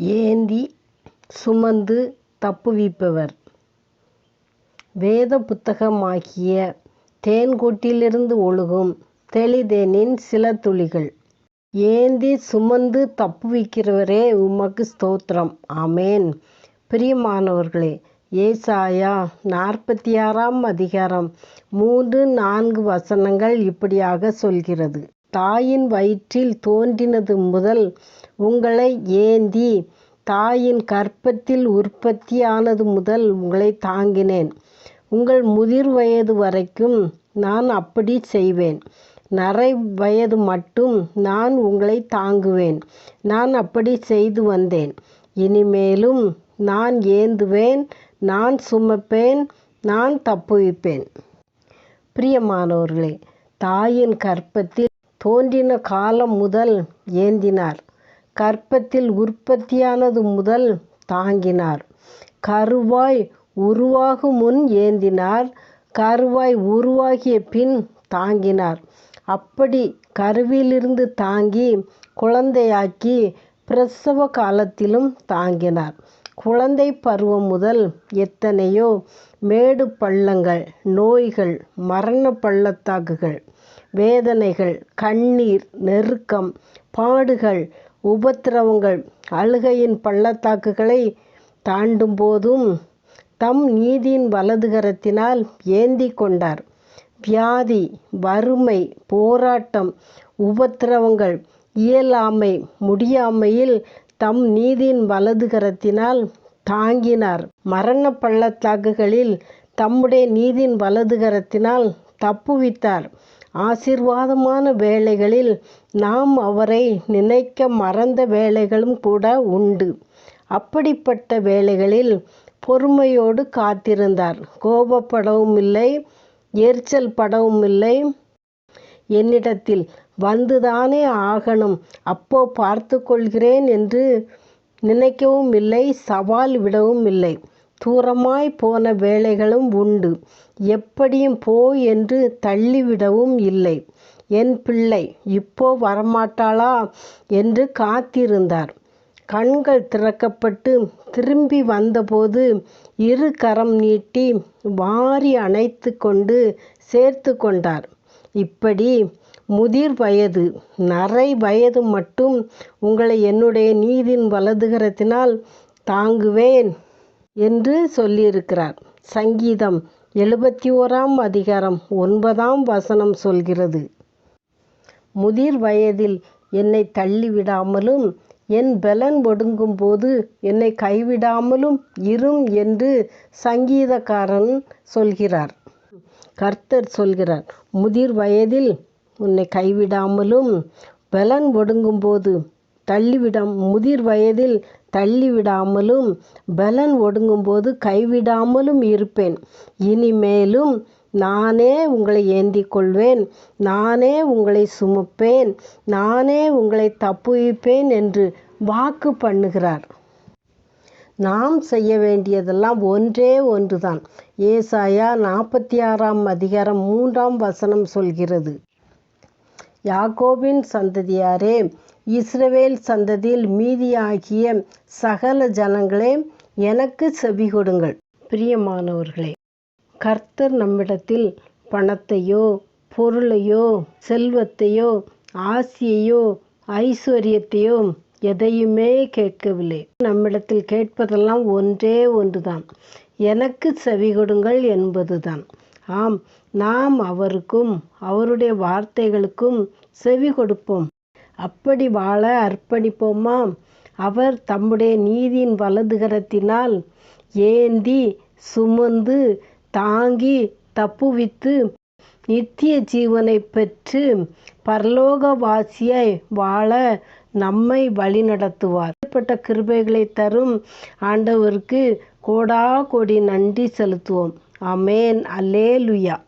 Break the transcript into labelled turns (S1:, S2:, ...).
S1: ஏந்தி சுமந்து தப்புவிப்பவர். வேத புத்தகமாகிய தேன்கூட்டிலிருந்து ஒழுகும் தெளிதேனின் சில துளிகள். ஏந்தி சுமந்து தப்புவிக்கிறவரே உமக்கு ஸ்தோத்திரம். ஆமேன் பிரியமானவர்களே ஏசாயா நாற்பத்தி ஆறாம் அதிகாரம் மூன்று நான்கு வசனங்கள் இப்படியாக சொல்கிறது. தாயின் வயிற்றில் தோன்றினது முதல் உங்களை ஏந்தி தாயின் கர்ப்பத்தில் உற்பத்தியானது முதல் உங்களைத் தாங்கினேன். உங்கள் முதிர்வயது வரைக்கும் நான் அப்படிச் செய்வேன். நரை வயதுமட்டும் நான் உங்களைத் தாங்குவேன். நான் அப்படிச் செய்து வந்தேன். இனிமேலும் நான் ஏந்துவேன் நான் சுமப்பேன் நான் தப்புவிப்பேன். பிரியமானவர்களே தாயின் கர்ப்பத்தில் தோன்றின காலம் முதல் ஏந்தினார். கர்ப்பத்தில் உற்பத்தியானது முதல் தாங்கினார். கருவாய் உருவாகும் முன் ஏந்தினார். கருவாய் உருவாகிய பின் தாங்கினார். அப்படி கருவிலிருந்து தாங்கி குழந்தையாக்கி பிரசவ காலத்திலும் தாங்கினார். குழந்தை பருவம் முதல் எத்தனையோ மேடு பள்ளங்கள் நோய்கள் மரணப் பள்ளத்தாக்குகள் வேதனைகள் கண்ணீர் நெருக்கம் பாடுகள் உபத்திரவங்கள் அழுகையின் பள்ளத்தாக்குகளை தாண்டும் போதும் தம் நீதியின் வலதுகரத்தினால் ஏந்தி கொண்டார். வியாதி வறுமை போராட்டம் உபத்திரவங்கள் இயலாமை முடியாமையில் தம் நீதியின் வலதுகரத்தினால் தாங்கினார். மரணப் பள்ளத்தாக்குகளில் தம்முடைய நீதியின் வலதுகரத்தினால் தப்புவித்தார். ஆசீர்வாதமான வேளைகளில் நாம் அவரை நினைக்க மறந்த வேளைகளும் கூட உண்டு. அப்படிப்பட்ட வேளைகளில் பொறுமையோடு காத்திருந்தார். கோபப்படவும் இல்லை எரிச்சல் படவுமில்லை. என்னிடத்தில் வந்துதானே ஆகணும் அப்போ பார்த்துக்கொள்கிறேன் என்று நினைக்கவும் இல்லை சவால் விடவும் இல்லை தூரமாய்ப் போன வேளைகளும் உண்டு. எப்படியும் போ என்று தள்ளிவிடவும் இல்லை. என் பிள்ளை இப்போ வரமாட்டாளா என்று காத்திருந்தார். கண்கள் திறக்கப்பட்டு திரும்பி வந்தபோது இரு கரம் நீட்டி வாரி அணைத்துக்கொண்டு சேர்த்துக் கொண்டார். இப்படி முதிர் வயது நரை வயதுமட்டும் உங்களை என்னுடைய நீதியின் வலதுகரத்தினால் தாங்குவேன் என்று சொல்லியிருக்கிறார். சங்கீதம் எழுபத்தி ஓராம் அதிகாரம் ஒன்பதாம் வசனம் சொல்கிறது. முதிர் வயதில் என்னை தள்ளிவிடாமலும் என் பெலன் ஒடுங்கும்போது என்னை கைவிடாமலும் இரும் என்று சங்கீதக்காரன் சொல்கிறார். கர்த்தர் சொல்கிறார் முதிர் வயதில் உன்னை கைவிடாமலும் பெலன் ஒடுங்கும்போது தள்ளிவிடம் முதிர் வயதில் தள்ளிவிடாமலும் பலன் ஒடுங்கும்போது கைவிடாமலும் இருப்பேன். இனிமேலும் நானே உங்களை ஏந்தி கொள்வேன். நானே உங்களை சுமப்பேன். நானே உங்களை தப்புவிப்பேன் என்று வாக்கு பண்ணுகிறார். நாம் செய்ய வேண்டியதெல்லாம் ஒன்றே ஒன்றுதான். ஏசாயா நாற்பத்தி ஆறாம் அதிகாரம் மூன்றாம் வசனம் சொல்கிறது. யாக்கோபின் சந்ததியாரே இஸ்ரவேல் சந்ததியில் மீதியாகிய சகல ஜனங்களே எனக்கு செவி கொடுங்கள் பிரியமானவர்களே கர்த்தர் நம்மிடத்தில் பணத்தையோ பொருளையோ செல்வத்தையோ ஆசியையோ ஐஸ்வர்யத்தையோ எதையுமே கேட்கவில்லை. நம்மிடத்தில் கேட்பதெல்லாம் ஒன்றே ஒன்றுதான். சவி கொடுங்கள் என்பதுதான். ஆம் நாம் அவருக்கும் அவருடைய வார்த்தைகளுக்கும் செவி கொடுப்போம் அப்படி வாழ அர்ப்பணிப்போமாம் அவர் தம்முடைய நீதியின் வலதுகரத்தினால் ஏந்தி சுமந்து தாங்கி தப்புவித்து நித்திய ஜீவனைப் பெற்று பரலோகவாசியாய் வாழ நம்மை வழிநடத்துவார். ஏற்பட்ட கிருபைகளை தரும் ஆண்டவருக்கு கோடா கோடி நன்றி செலுத்துவோம். அமேன் அலேலுயா